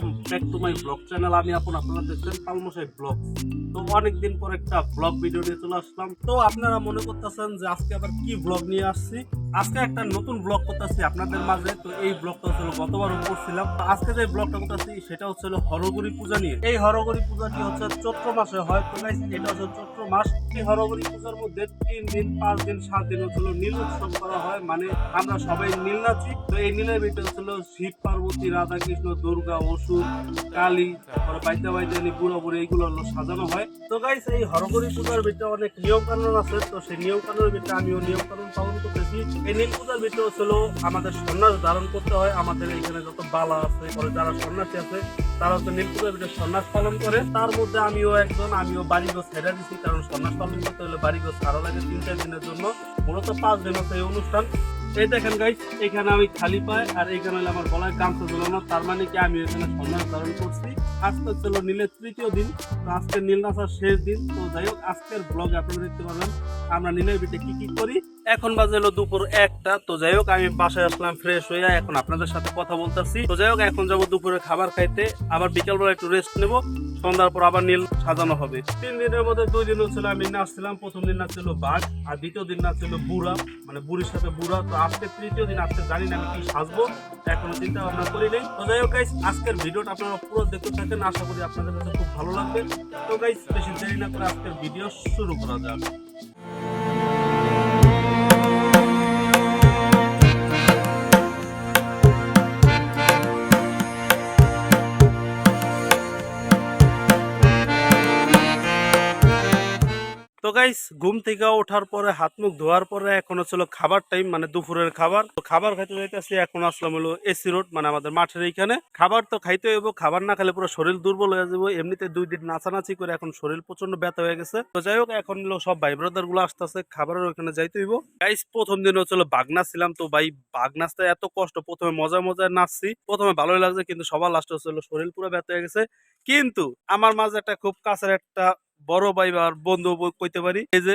welcome back to my blog channel আমি আপন আপনারা দেখছেন পালমশাই ব্লগ তো অনেকদিন পর একটা ব্লগ ভিডিও নিয়ে চলে আসলাম। তো আপনারা মনে করতেছেন যে আজকে আবার কি ব্লগ নিয়ে আসছি? আজকে একটা নতুন ব্লগ করতেছি আপনাদের মাঝে। তো এই ব্লগটা হচ্ছিল গতবারও করছিলাম। আজকে যে ব্লগটা করতেছি, সেটা হচ্ছিল হরগরি পূজা নিয়ে। এই হরগরি পূজাটি হচ্ছে চৈত্র মাসে হয়। তো এটা হচ্ছে চৈত্র মাস এই হরগরি পূজার মধ্যে তিন দিন, পাঁচ দিন, সাত দিন হচ্ছিল নীল উৎসব করা হয় মানে আমরা সবাই নীল নাচি। তো এই নীলের ভিতরে হচ্ছিল শিব, পার্বতী রাধা কৃষ্ণ দুর্গা, অসুর, কালী, তারপরে বাইদা বাইদানি এইগুলো সাজানো হয়। তো গাইস এই পূজার ভিতরে অনেক নিয়ম কানুন আছে। তো সেই নিয়ম কানুনের ভিতরে আমিও নিয়ম কানুন পালন করতেছি। এই নীল পূজার ভিতরে হচ্ছিল আমাদের সন্ন্যাস ধারণ করতে হয়। আমাদের এখানে যত বালা আছে, পরে যারা সন্ন্যাসী আছে, তারা হচ্ছে নীল পূজার ভিতরে সন্ন্যাস পালন করে। তার মধ্যে আমিও একজন, আমিও বাড়িগো ছেড়ে দিছি, কারণ সন্ন্যাস পালন করতে হলে বাড়ি ছাড়া লাগে তিন চার দিনের জন্য। মূলত পাঁচ দিন হচ্ছে এই অনুষ্ঠান। এই দেখেন গাইস এখানে আমি খালি পাই আর এখানে হলো আমার গলায় তার মানে কি আমি এখানে ধারণ করছি। আজকে ছিল নীলের তৃতীয় দিন, তো নীল শেষ দিন। তো যাই হোক, আজকের ব্লগে আপনারা দেখতে পারবেন আমরা নীলের কি কি করি। এখন বাজে হলো দুপুর একটা, তো যাই হোক, আমি বাসায় আসলাম ফ্রেশ হয়ে এখন আপনাদের সাথে কথা বলতেছি। তো যাই হোক, এখন যাব দুপুরে খাবার খাইতে। আবার বিকালবেলা একটু রেস্ট নেব। সন্ধ্যার পর আবার নীল সাজানো হবে। তিন দিনের মধ্যে দুই দিন হচ্ছিল আমি নাচছিলাম। প্রথম দিন নাচছিল বাঘ, আর দ্বিতীয় দিন নাচছিল বুড়া মানে বুড়ির সাথে বুড়া। তো আজকে তৃতীয় দিন আজকে জানি না আমি কি সাজবো, এখনও চিন্তা ভাবনা করি নেই। তো যাই হোক আজকের ভিডিওটা আপনারা পুরো দেখতে থাকেন, আশা করি আপনাদের কাছে খুব ভালো লাগবে। তো গাইস বেশি দেরি না করে আজকের ভিডিও শুরু করা যাক। গাইস ঘুম থেকে ওঠার পরে হাত মুখ ধোয়ার পরে এখন হচ্ছিল খাবার টাইম মানে দুপুরের খাবার। তো খাবার খাইতে যাইতেছি এখন আসলাম হলো এসি রোড মানে আমাদের মাঠের এইখানে। খাবার তো খাইতে হইব, খাবার না খেলে পুরো শরীর দুর্বল হয়ে যাব এমনিতে দুই দিন নাচানাচি করে এখন শরীর প্রচণ্ড ব্যথা হয়ে গেছে। তো যাই হোক, এখন হলো সব ভাই ব্রাদারগুলো আসতেছে, খাবারের ওখানে যাইতে হইব। গাইস প্রথম দিন হচ্ছিল বাঘ নাচছিলাম তো ভাই বাঘ নাচতে এত কষ্ট, প্রথমে মজা মজায় নাচছি। প্রথমে ভালোই লাগছে, কিন্তু সবার লাস্টে হচ্ছিল শরীর পুরো ব্যথা হয়ে গেছে। কিন্তু আমার মাঝে একটা খুব কাছের একটা বড় ভাই বা বন্ধু কইতে পারি। এই যে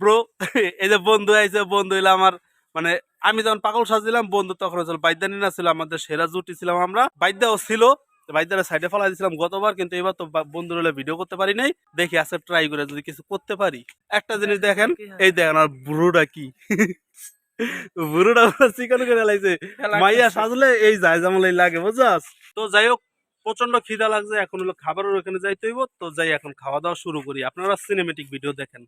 ব্রো এই যে বন্ধু আইছে বন্ধু হইলে আমার মানে আমি যখন পাগল সাজছিলাম বন্ধু তখন হচ্ছিল বাইদানি না ছিল আমাদের সেরা জুটি ছিলাম আমরা। বাইদাও ছিল বাইদারে সাইডে ফেলাই দিয়েছিলাম গতবার কিন্তু এবার তো বা- বন্ধুর হলে ভিডিও করতে পারি নাই। দেখি আছে ট্রাই করে যদি কিছু করতে পারি। একটা জিনিস দেখেন এই দেখেন আর বুড়োটা কি। বুড়োটা চিকেন করে লাইছে। মাইয়া সাজলে এই যায় জামলাই লাগে বুঝাস তো যাই হোক প্রচণ্ড খিদা লাগছে, এখন হলো খাবারের ওখানে যাইতে হইব, তো যাই এখন খাওয়া দাওয়া শুরু করি। আপনারা সিনেমেটিক ভিডিও দেখেন।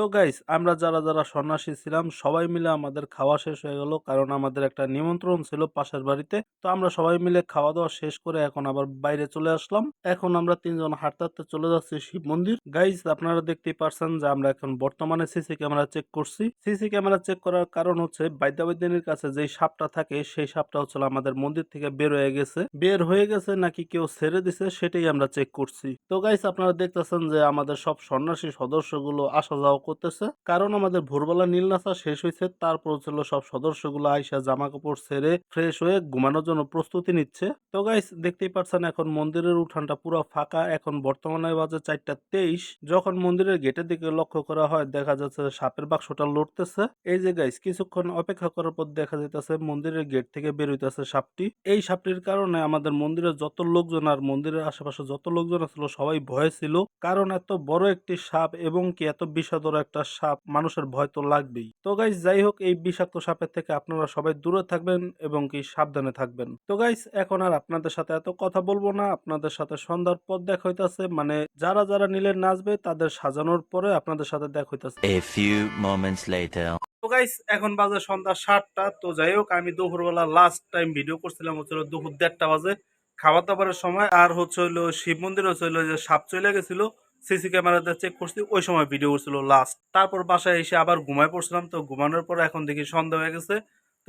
তো গাইস আমরা যারা যারা সন্ন্যাসী ছিলাম, সবাই মিলে আমাদের খাওয়া শেষ হয়ে গেল। কারণ আমাদের একটা নিমন্ত্রণ ছিল পাশের বাড়িতে। তো আমরা সবাই মিলে খাওয়া দাওয়া শেষ করে এখন আবার বাইরে চলে আসলাম। এখন আমরা তিনজন হাঁটতে হাঁটতে চলে যাচ্ছি শিব মন্দির। গাইস আপনারা দেখতেই পারছেন যে আমরা এখন বর্তমানে সিসি ক্যামেরা চেক করছি। সিসি ক্যামেরা চেক করার কারণ হচ্ছে বাইদ্যাবৈদ্যানির কাছে যেই সাপটা থাকে, সেই সাপটা হচ্ছে আমাদের মন্দির থেকে বের হয়ে গেছে। বের হয়ে গেছে নাকি কেউ ছেড়ে দিছে, সেটাই আমরা চেক করছি। তো গাইস আপনারা দেখতেছেন যে আমাদের সব সন্ন্যাসী সদস্যগুলো আসা যাওয়া করতেছে। কারণ আমাদের ভোরবেলা নীল নাচা শেষ হয়েছে তারপর ছিল সব সদস্যগুলো আইসা জামা কাপড় ছেড়ে ফ্রেশ হয়ে ঘুমানোর জন্য প্রস্তুতি নিচ্ছে। তো গাইস দেখতেই পাচ্ছেন এখন মন্দিরের উঠানটা পুরো ফাঁকা। এখন বর্তমানে বাজে চারটা তেইশ। যখন মন্দিরের গেটের দিকে লক্ষ্য করা হয়, দেখা যাচ্ছে সাপের বাক্সটা লড়তেছে। এই যে গাইস কিছুক্ষণ অপেক্ষা করার পর দেখা যাইতেছে মন্দিরের গেট থেকে বের হইতেছে সাপটি। এই সাপটির কারণে আমাদের মন্দিরের যত লোকজন আর মন্দিরের আশেপাশে যত লোকজন ছিল, সবাই ভয়ে ছিল। কারণ এত বড় একটি সাপ এবং কি এত বিষাদর একটা সাপ মানুষের ভয় তো লাগবেই। তো গাইস যাই হোক এই বিষাক্ত সাপের থেকে আপনারা সবাই দূরে থাকবেন এবং কি সাবধানে থাকবেন। তো গাইস এখন আর আপনাদের সাথে এত কথা বলব না আপনাদের সাথে সন্ধ্যার পর দেখা হইতাছে মানে যারা যারা নিলে নাচবে তাদের সাজানোর পরে আপনাদের সাথে দেখা হইতাছে। A few moments later. তো গাইস এখন বাজে সন্ধ্যা সাতটা তো যাই হোক আমি দুপুরবেলা লাস্ট টাইম ভিডিও করছিলাম হচ্ছিল দুপুর দেড়টা বাজে খাবার দাবারের সময় আর হচ্ছে হইল শিব মন্দির হচ্ছে হইল যে সাপ চলে গেছিল সিসি ক্যামেরাতে চেক করছি, ওই সময় ভিডিও করছিল লাস্ট তারপর বাসায় এসে আবার ঘুমায় পড়ছিলাম, তো ঘুমানোর পর এখন দেখি সন্ধ্যা হয়ে গেছে।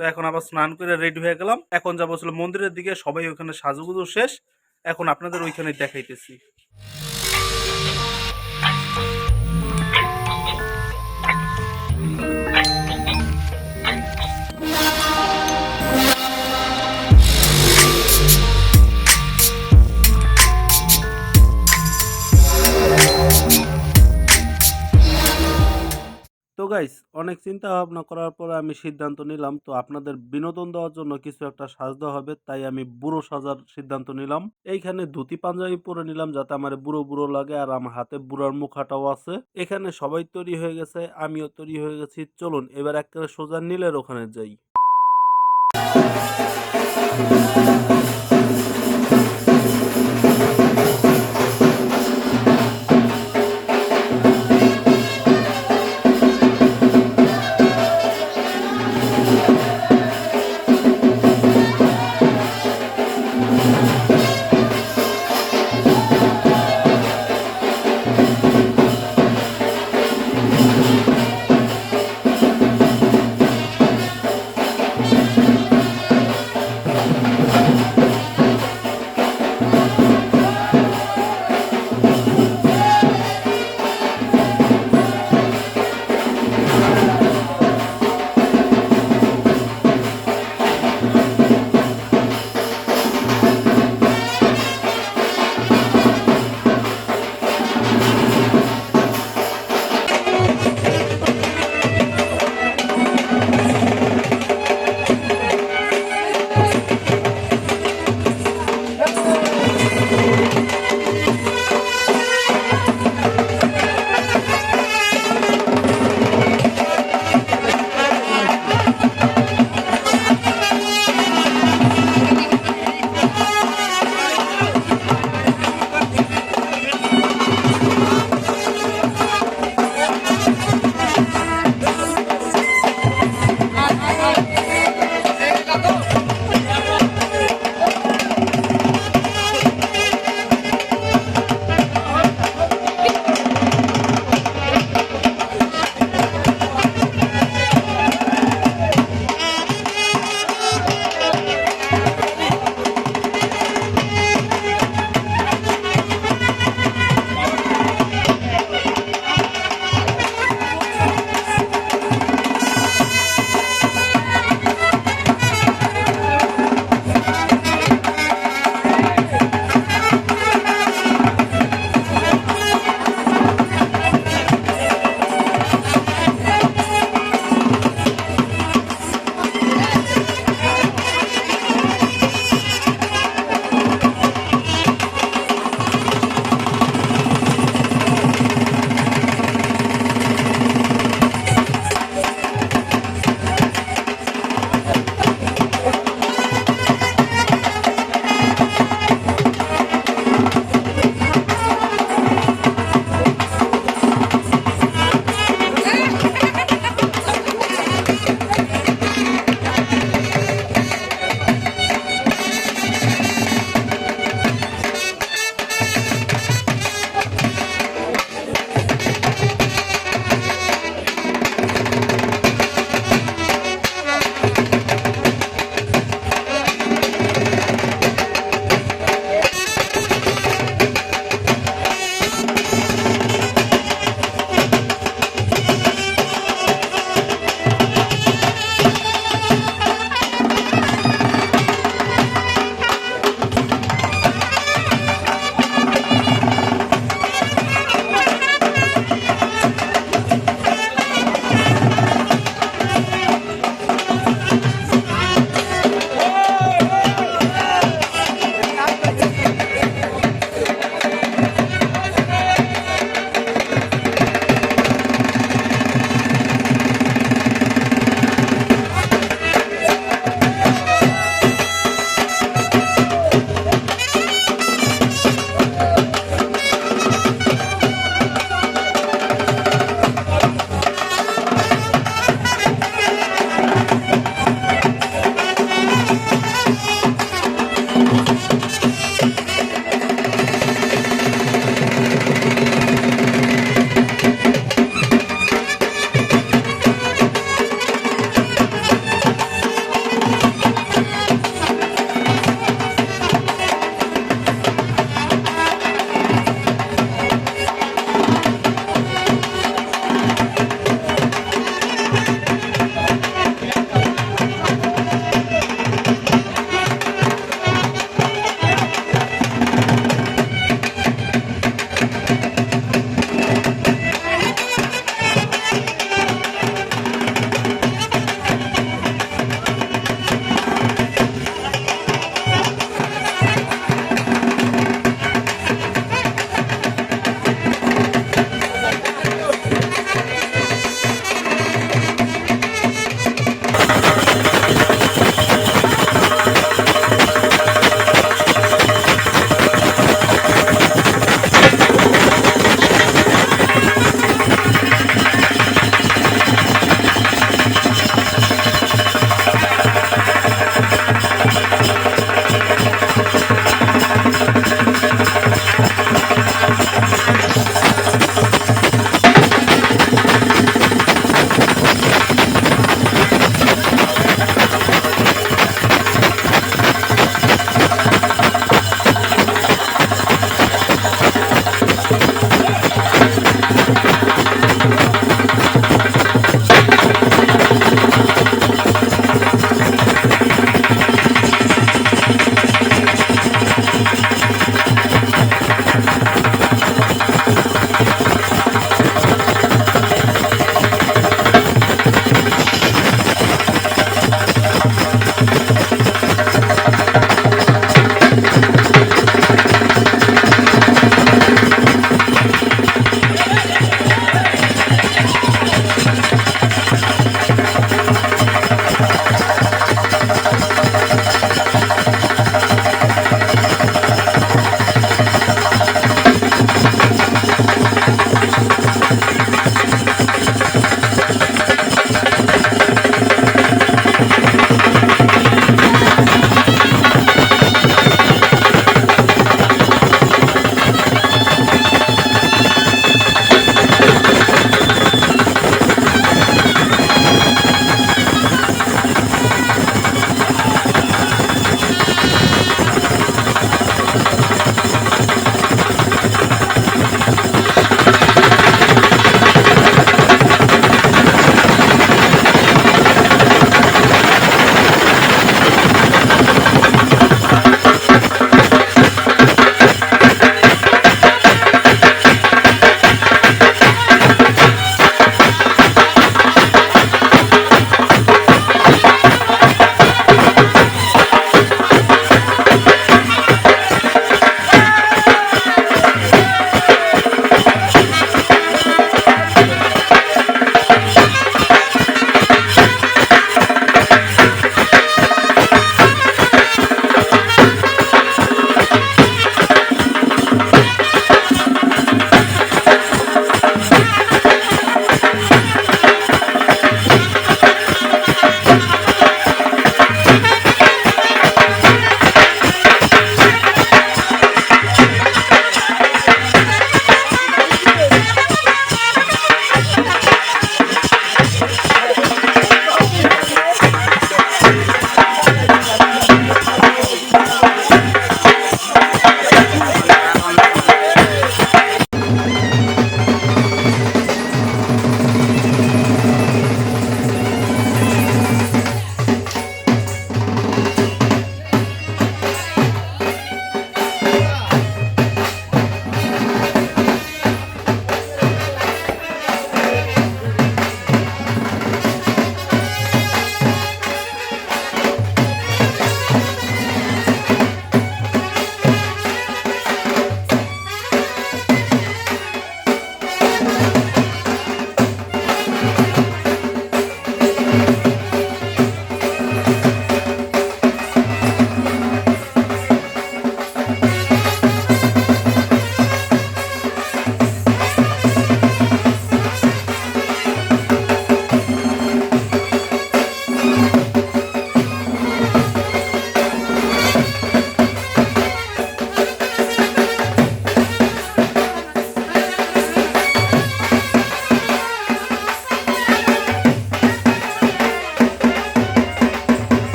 তো এখন আবার স্নান করে রেডি হয়ে গেলাম। এখন যাব ছিল মন্দিরের দিকে, সবাই ওখানে সাজুগুজু শেষ। এখন আপনাদের ওইখানে দেখাইতেছি। গাইস অনেক চিন্তা ভাবনা করার পরে আমি সিদ্ধান্ত নিলাম। তো আপনাদের বিনোদন দেওয়ার জন্য কিছু একটা সাজতে হবে, তাই আমি বুড়ো সাজার সিদ্ধান্ত নিলাম। এইখানে ধুতি পাঞ্জাবি পরে নিলাম যাতে আমার বুড়ো বুড়ো লাগে আর আমার হাতে বুড়ার মুখাটাও আছে। এখানে সবাই তৈরি হয়ে গেছে, আমিও তৈরি হয়ে গেছি। চলুন, এবার একটা সোজা নীলের ওখানে যাই।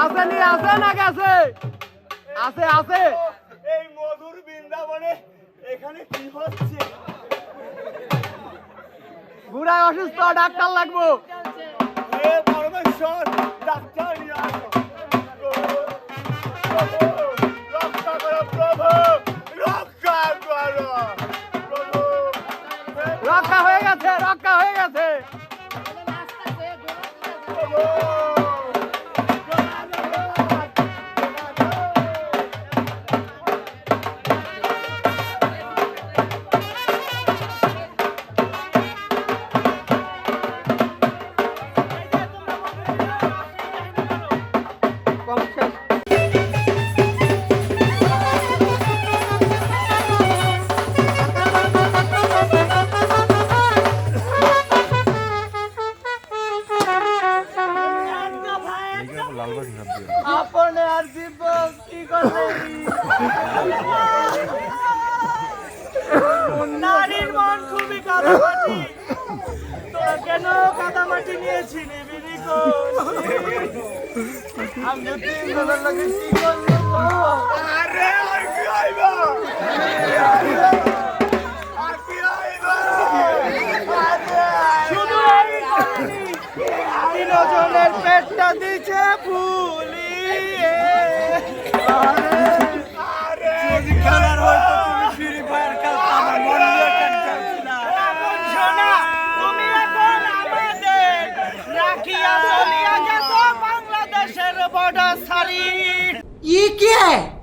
আছে নি না এই মধুর বৃন্দাবনে এখানে কি হচ্ছে? ঘুরায় অসুস্থ ডাক্তার লাগবো। পরমেশ্বর ডাক্তার Oh! তিনজনের পেটটা দিছে যদি খেলার বাংলাদেশের বর্ডার সারি চলো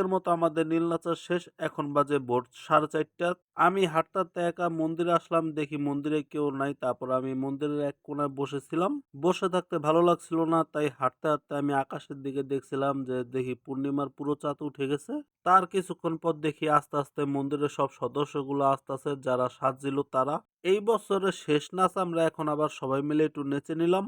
আজকের মতো আমাদের নীল নাচার শেষ। এখন বাজে ভোর সাড়ে চারটা। আমি হাঁটতে একা মন্দিরে আসলাম, দেখি মন্দিরে কেউ নাই। তারপর আমি মন্দিরের এক কোনায় বসেছিলাম। বসে থাকতে ভালো লাগছিল না, তাই হাঁটতে হাঁটতে আমি আকাশের দিকে দেখছিলাম যে দেখি পূর্ণিমার পুরো চাঁদ উঠে গেছে। তার কিছুক্ষণ পর দেখি আস্তে আস্তে মন্দিরের সব সদস্যগুলো আসতেছে যারা সাজছিল তারা। এই বছরের শেষ নাচ আমরা এখন আবার সবাই মিলে একটু নেচে নিলাম।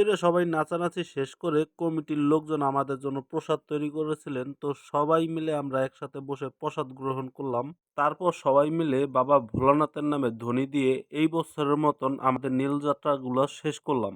মন্দিরে সবাই নাচানাচি শেষ করে কমিটির লোকজন আমাদের জন্য প্রসাদ তৈরি করেছিলেন। তো সবাই মিলে আমরা একসাথে বসে প্রসাদ গ্রহণ করলাম। তারপর সবাই মিলে বাবা ভোলানাথের নামে ধ্বনি দিয়ে এই বছরের মতন আমাদের নীলযাত্রাগুলো শেষ করলাম।